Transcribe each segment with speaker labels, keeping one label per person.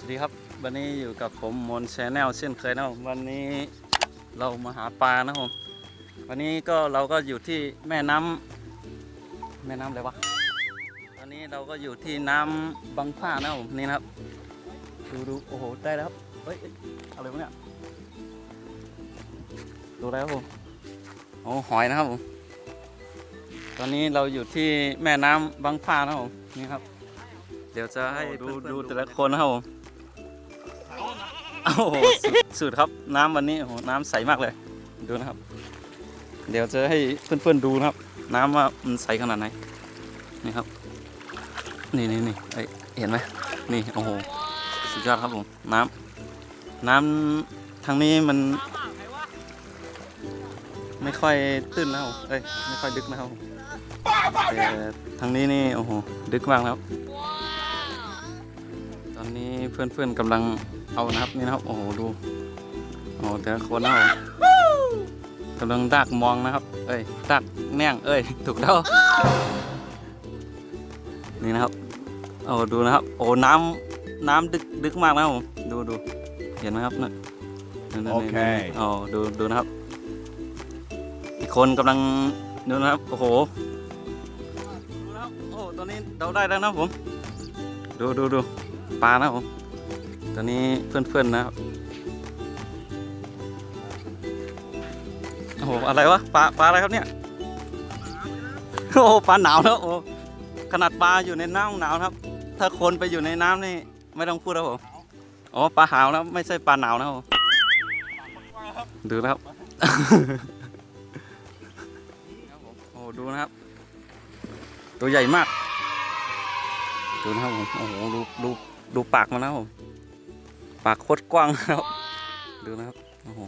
Speaker 1: สวัสดีครับ วันนี้อยู่กับผมมนแชนแนลเช่นเคยนะครับวันนี้เรามาหาปลานะครับผมวันนี้ก็เราก็อยู่ที่แม่น้ำแม่น้ำอะไรวะตอนนี้เราก็อยู่ที่น้ำบางผ้านะครับผมนี่นะครับดูดูโอ้โหได้แล้วครับเฮ้ยเอ้ยอะไรวะเนี่ยดูอะไรครับผมโอ้หอยนะครับผมตอนนี้เราอยู่ที่แม่น้ำบางผ้านะครับผมนี่ครับ เดี๋ยวจะให้ดูดูแต่ละคนนะครับผมโอ้โหสุดครับน้ำวันนี้โอ้โหน้ำใสมากเลย ดูนะครับ เดี๋ยวจะให้เพื่อนๆดูนะครับ น้ำว่ามันใสขนาดไหนนี่ครับ นี่นี่นี่เห็นไหมนี่โอ้โหสุดยอดครับผมน้ำน้ำทางนี้มัน ไม่ค่อยตื้นนะครับผมเอ้ยไม่ค่อยดึกนะครับแต่ทางนี้นี่โอ้โหดึกมากนะครับ ตอนนี้เพื่อนๆกำลังเอานะครับนี่นะครับ โอ้โหดูโอ้โหแต่ละคนนะครับกำลังดักมองนะครับ เอ้ยดักแน่งเอ้ยถูกแล้วนี่นะครับโอ้ดูนะครับ โอ้น้ำน้ำดึกดึกมากนะครับผมดูดูเห็นไหมครับนั่นนั่นนั่น
Speaker 2: โอเค
Speaker 1: นั่นอ๋อดูดูนะครับ อีกคนกำลังดูนะครับโอ้โหดูนะครับโอ้ตอนนี้เราได้แล้วนะครับผม ดูดูดู ปลานะครับผมตอนนี้เพื่อนๆนะครับโอ้โหอะไรวะปลาปลาอะไรครับเนี่ยโอ้ปลาหนาวแล้วโอ้ขนาดปลาอยู่ในน้ำหนาวครับ ถ้าคนไปอยู่ในน้ำนี่ไม่ต้องพูดแล้วผมอ๋อปลาหาวนะไม่ใช่ปลาหนาวนะครับผมดูนะครับโอ้ดูนะครับ ตัวใหญ่มากดูนะครับผมโอ้โหดูดู ดูปากมันนะครับผมปากโคตรกว้างครับดูนะครับโอ้โห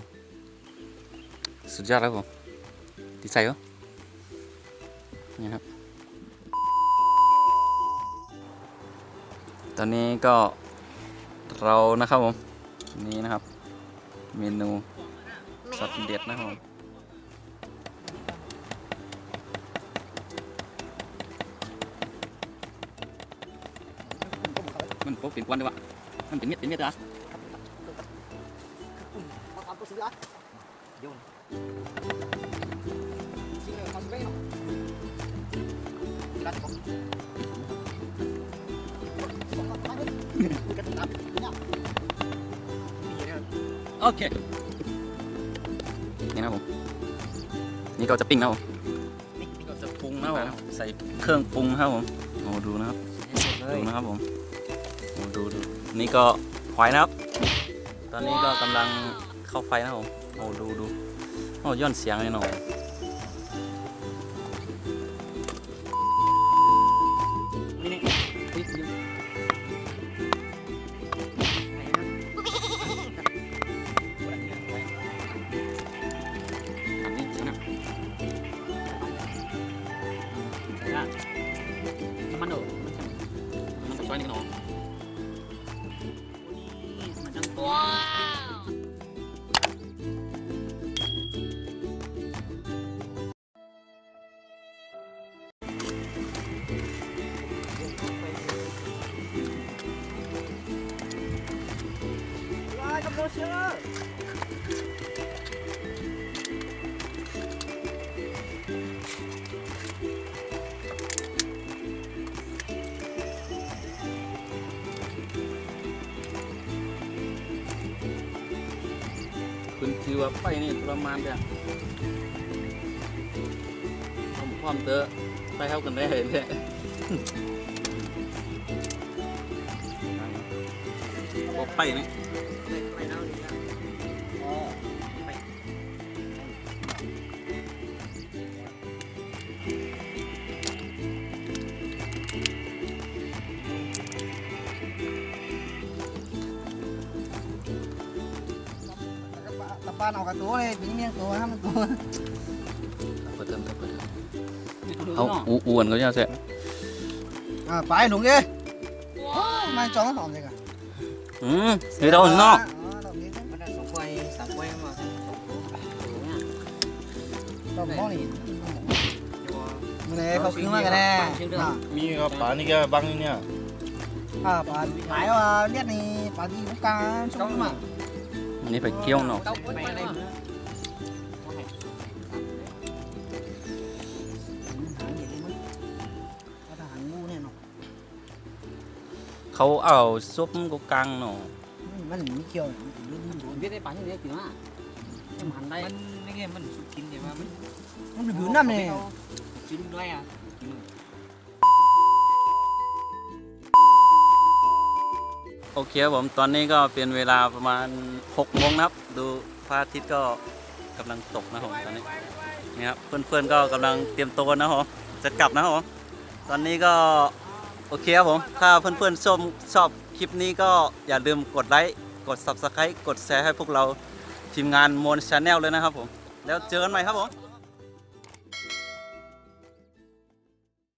Speaker 1: สุดยอดครับผมดีใจเหรอนี่ครับ ตอนนี้ก็เรานะครับผมนี่นะครับ เมนูสัตว์เด็ดนะครับผม มันพกเป็นควันด้วยวะมันเป็นเม็ดเป็นเม็ดเหรอ
Speaker 3: Apa sebelah? Jom. Sini, masuk baik. Berat kok. Bukan tapi punya. Iya.
Speaker 1: โอเค นี่นะครับผม นี่ก็จะปิ้งนะครับผม
Speaker 3: Ni ni
Speaker 1: ก็จะปรุงนะครับผมใส่เครื่องปรุงนะครับผม โอ้ดูนะครับ ดูนะครับผมโอ้ ดูดูนี่ก็หอยนะครับ ตอนนี้ก็กำลังเข้าไฟนะครับผมโอ้ดูดูโอ้ย่อนเสียงเลยหน่อย มันจังตั คุณคือว่าไฟนี่ประมาณเดียวผมพร้อมเตอะไปเข้ากันได้เลยเนี่ยบอกไปนี่ เขาอูอ้วนเขาเนี่ยเสร็จ
Speaker 3: Ah, pai đúng đi. Mai chó nó hỏng gì cả.
Speaker 1: อืมนี่เรานอก
Speaker 3: Ah, đồng ý đấy.
Speaker 4: Mana sống quay, sáng quay mà sống cố nha.
Speaker 3: Đồng món này.
Speaker 4: Cho
Speaker 3: Này, không cứu mà cái này.
Speaker 4: Bằng chứ được.
Speaker 3: À,
Speaker 2: มีครับปลานี่ก็บังเนี่ย
Speaker 3: à, pai pai à, biết đi, ปลาที่ลูกกาช่องมา
Speaker 1: อันนี้ไปเกี้ยวเนาะ
Speaker 4: tao cũng phải đây nữa
Speaker 3: หางอย่างนี้มั้งถ้าทหารงูเนี่ยเนาะ
Speaker 1: เขาเอาซุปกกังเนาะ
Speaker 3: มันไม่เกี่ยวมันถึงเรื่องดู
Speaker 4: biết đấy bán như thế kiểu à nhưng mà hắn đây mình cái game mình sụt kín vậy mà mình
Speaker 3: มันอยู่น้ำเนี่ย
Speaker 4: chín đuôi à
Speaker 1: โอ อเคครับผมตอนนี้ก็เป็นเวลาประมาณ6โมงนะครับ ดูพระอาทิตย์ก็กำลังตกนะครับผมตอนนี้นี่ครับเพื่อนๆก็กำลังเตรียมตัวนะครับผมจะกลับนะครับผมตอนนี้ก็โอเคครับผมถ้าเพื่อนๆชมชอบคลิปนี้ก็อย่าลืมกดไลค์กด Subscribe กดแชร์ให้พวกเราทีมงานมนชาแนลเลยนะครับผม แล้วเจอกันใหม่ครับผม